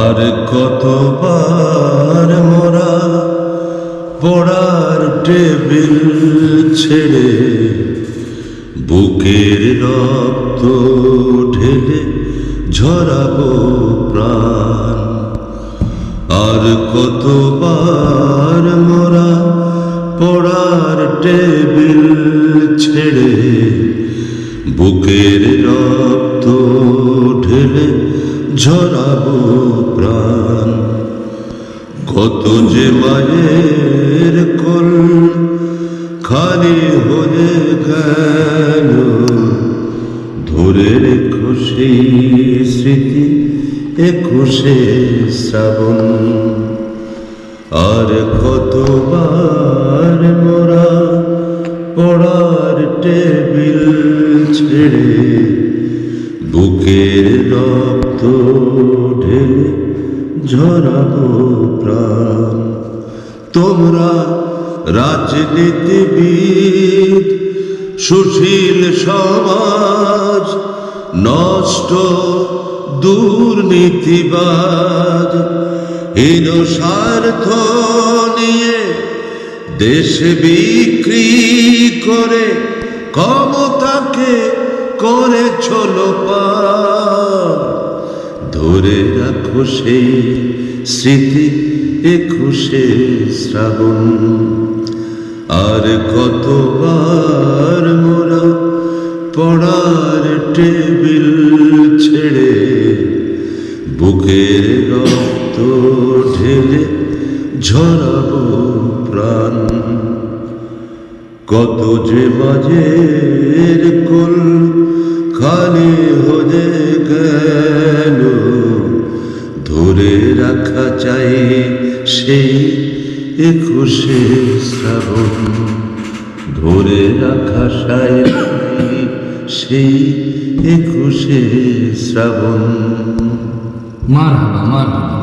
আর কতবার মোরা পড়ার টেবিল ছেড়ে বুকের রক্ত ঢেলে ঝরাবো প্রাণ। আর কতবার মোরা পড়ার টেবিল ছেড়ে বুকের রক্ত ঢেলে ঝরাবো প্রাণ। কত যে মায়ের কল খালি হয়ে গেল, ধরে সেই স্মৃতি একুশে শ্রাবণ। আর কতবার মোরা পড়ার টেবিল ছেড়ে বুকের রক্ত ঢেলে ঝরাবো প্রাণ। তোমরা রাজনীতিবিদ, সুশীল সমাজ, নষ্ট দুর্নীতিবাজ, হীন স্বার্থ নিয়ে দেশ বিক্রি করে ক্ষমতাকে করে চলো ধরে রাখো সেই স্মৃতি একুশে শ্রাবণ। আর কতবার মোরা পড়ার টেবিল ছেড়ে বুকের রক্ত ঢেলে ঝরাবো প্রাণ। কত যে বাজের কুল, খালি হয়ে গেল। ধরে রাখা চাই সেই একুশে শ্রাবণ। ধরে রাখা চাই সেই একুশে শ্রাবণ। মার মার